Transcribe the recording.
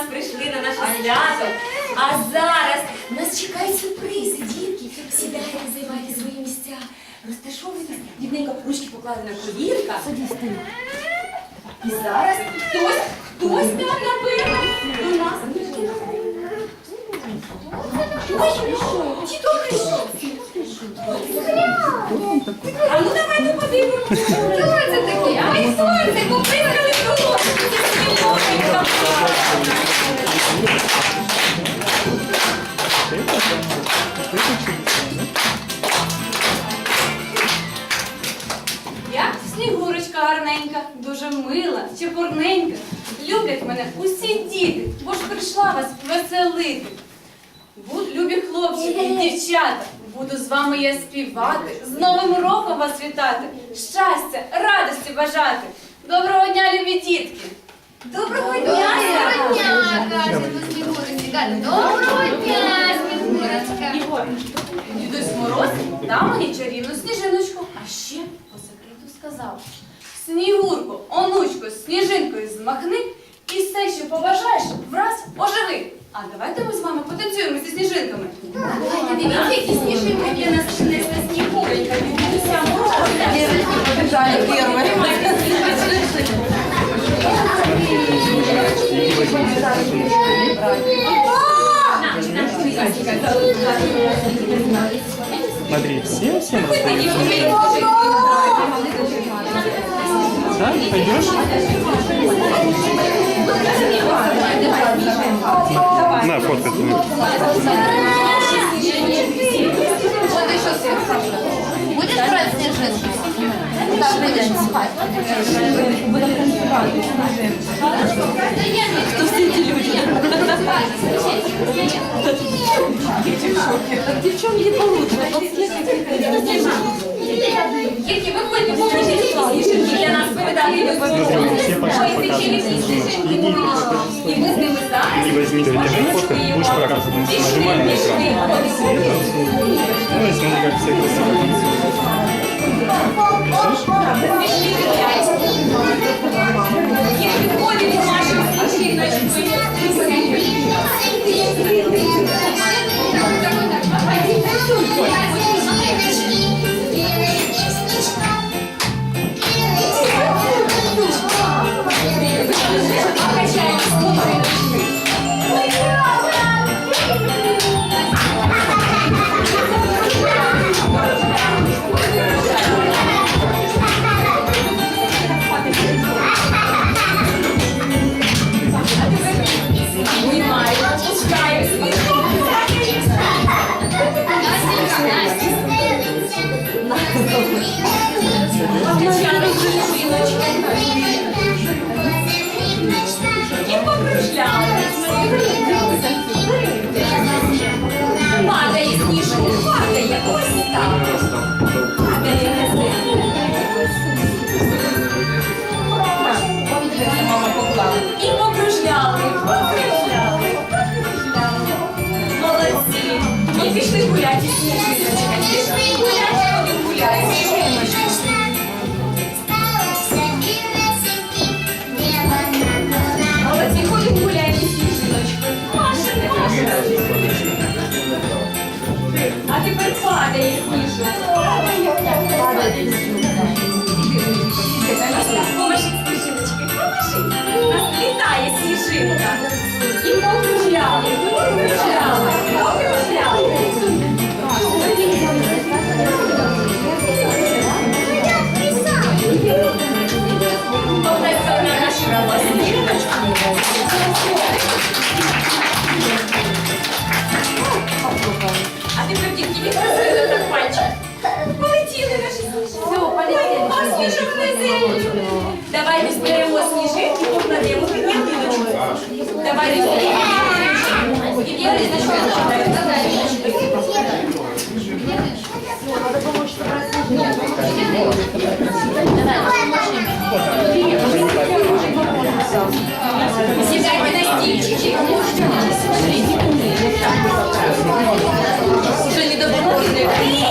нас прийшли на наше свято. А зараз нас чекають сюрпризи, дітки. Сідайте, займайте свої місця. Розташовуйтесь, рівненько ручки поклали на колінка. І зараз хтось, хтось там напевно до нас. Ой, діток прийшов. А ну давайте подивимося. Хто це такі? Ай, сонце, поприкали Я снігурочка гарненька, дуже мила, чепурненька. Люблять мене усі діти, бо ж прийшла вас веселити. Будь любі хлопчики і дівчата, буду з вами я співати, з Новим роком вас вітати, щастя, радості бажати. Доброго дня, любі дітки! Доброго дня! Доброго дня, Снігурочка. Дідусь Мороз дав мені чарівну сніжиночку, а ще по секрету сказав. Снігурко, онучко, сніжинкою змахни і все, що побажаєш, враз оживи. А давайте ми з вами потанцюємо зі сніжинками. Давайте, дивіться, які сніжинки для нас Смотри, всем всем раздаются. Да, пойдешь? На, фоткать. Будеш брати сніжинки? Так, будеш спати. Хто всі ці люди? Девчонки получше. Дітки, виходьте, поможіть сніжинки для нас повидати. все пошли Ой, ці чарівні сніжинки повинні. І ми з ними зараз. Не возьми, ты держи фото, будешь показывать. Нажимай на экран. Ну и смотри, как все красиво танцуют. І падає сніжок. Падає сніжок. Нас літає сніжинка. Давайте зберемо сніжинки, покладемо під ялиночку. Давайте зберемо. Під ялиночку. Сідайте на стільчики. Вже не допомогли.